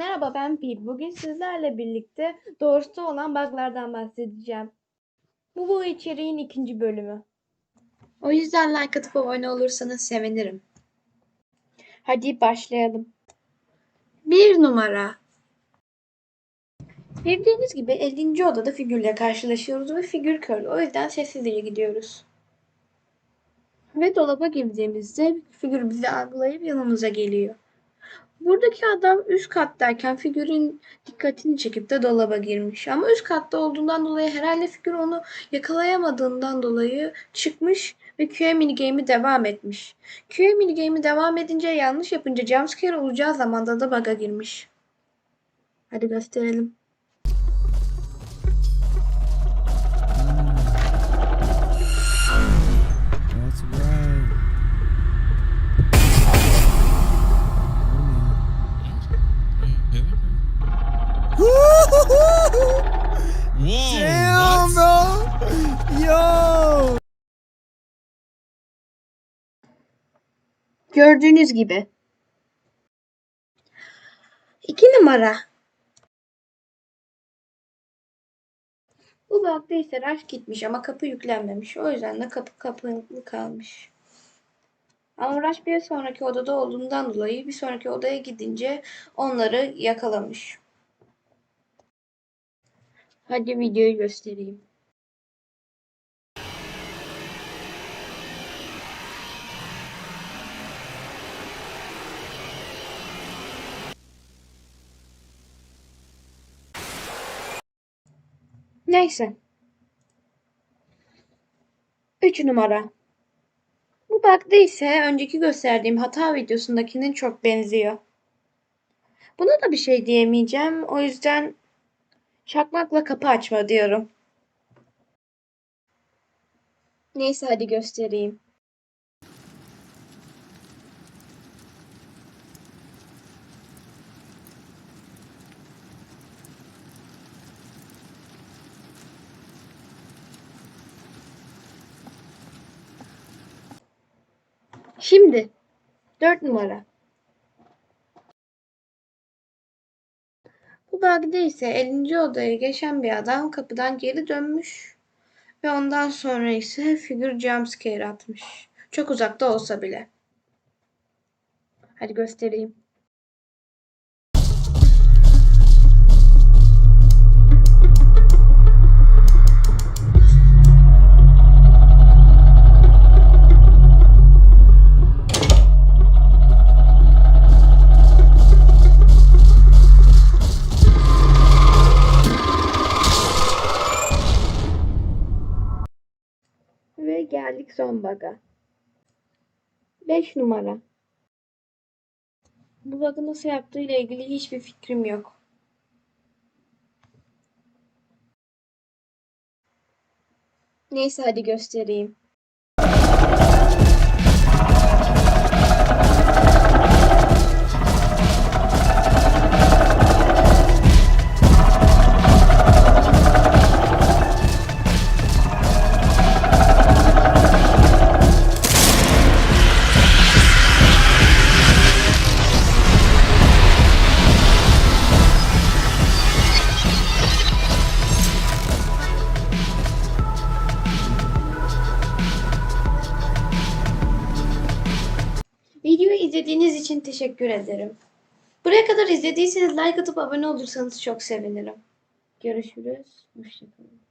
Merhaba ben Pil. Bugün sizlerle birlikte doğrusu olan bug'lardan bahsedeceğim. Bu bu içeriğin ikinci bölümü. O yüzden like atıp abone olursanız sevinirim. Hadi başlayalım. Bir numara. Bildiğiniz gibi 50. odada figürle karşılaşıyoruz ve figür kör. O yüzden sessizce gidiyoruz. Ve dolaba girdiğimizde figür bizi algılayıp yanımıza geliyor. Buradaki adam üst kattayken figürün dikkatini çekip de dolaba girmiş. Ama üst katta olduğundan dolayı herhalde figür onu yakalayamadığından dolayı çıkmış ve QA minigame'i devam etmiş. QA minigame'i devam edince yanlış yapınca jumpscare olacağı zamanda da bug'a girmiş. Hadi gösterelim. Yo. Gördüğünüz gibi. İki numara. Bu bug'da ise rush gitmiş ama kapı yüklenmemiş. O yüzden de kapı kapalı kalmış. Ama rush bir sonraki odada olduğundan dolayı bir sonraki odaya gidince onları yakalamış. Hadi videoyu göstereyim. Neyse. 3 numara. Bu bug'da ise önceki gösterdiğim hata videosundakinin çok benziyor. Buna da bir şey diyemeyeceğim. O yüzden çakmakla kapı açma diyorum. Neyse hadi göstereyim. Şimdi 4 numara. Bu bölgede ise 50. odaya geçen bir adam kapıdan geri dönmüş ve ondan sonra ise figür jumpscare atmış. Çok uzakta olsa bile. Hadi göstereyim. Geldik son bug'a. 5 numara. Bu bug'ı nasıl yaptığıyla ilgili hiçbir fikrim yok. Neyse hadi göstereyim. İzlediğiniz için teşekkür ederim. Buraya kadar izlediyseniz like atıp abone olursanız çok sevinirim. Görüşürüz. Hoşçakalın.